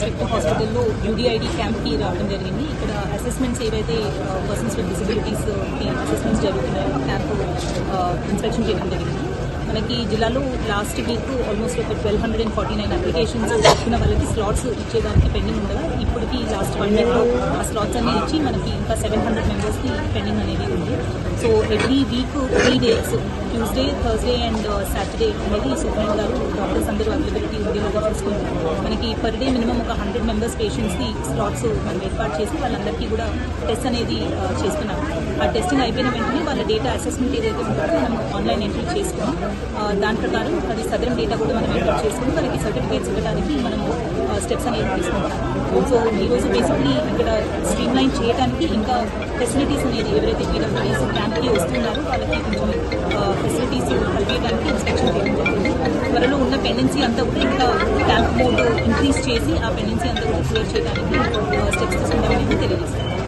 Swift హాస్పిటల్లో UDID క్యాంప్కి రావడం జరిగింది. ఇక్కడ అసెస్మెంట్స్ ఏవైతే పర్సన్స్ విత్ డిసబిలిటీస్ అసెస్మెంట్స్ జరుగుతున్నాయో క్యాంప్ uh, ఇన్స్పెక్షన్ చేయడం జరిగింది. మనకి జిల్లాలో లాస్ట్ వీక్ ఆల్మోస్ట్ ఒక twelve hundred and forty nine applications వచ్చిన వాళ్ళకి స్లాట్స్ ఇచ్చేదానికి పెండింగ్ ఉండగా ఇప్పటికి లాస్ట్ వన్ వీక్లో ఆ స్లాట్స్ అన్ని ఇచ్చి మనకి ఇంకా సెవెన్ హండ్రెడ్ మెంబర్స్కి పెండింగ్ అనేది ఉంది. So every week three days Tuesday Thursday and Saturday అనేది సూపరింట్ గారు డాక్టర్స్ అందరూ అవైలబిలిటీ ఉండేలాగా చూసుకుంటారు. మనకి పర్ డే మినిమం ఒక హండ్రెడ్ మెంబర్స్ పేషెంట్స్కి స్లాట్స్ మనం ఏర్పాటు చేసి వాళ్ళందరికీ కూడా టెస్ట్ అనేది uh, చేస్తున్నాం ఆ టెస్టింగ్ అయిపోయిన వెంటనే వాళ్ళ డేటా అసెస్మెంట్ ఏదైతే ఉంటుందో మనం ఆన్లైన్ ఎంట్రీ చేసుకున్నాం. దాని ప్రకారం అది సదరం డేటా కూడా మనం ఎంట్రీ చేసుకుని వాళ్ళకి సర్టిఫికేట్స్ ఇవ్వడానికి మనం స్టెప్స్ అనేవి తీసుకుంటాం సో ఈరోజు బేసిక్లీ ఇక్కడ స్ట్రీమ్ లైన్ చేయడానికి ఇంకా ఫెసిలిటీస్ అనేది ఎవరైతే పీడబ్ల్యూడీస్ క్యాంప్కి వస్తున్నారో వాళ్ళకి కొంచెం ఫెసిలిటీస్ కలిగేయడానికి ఇన్స్పెక్షన్ చేయడం జరిగింది. త్వరలో ఉన్న పెండెన్సీ అంతా కూడా ఇంకా క్యాంప్ మోడ్ ఇంక్రీజ్ చేసి ఆ పెండెన్సీ అంతా కూడా క్లియర్ చేయడానికి స్టెప్స్ తీసుకుంటామని తెలియజేస్తాం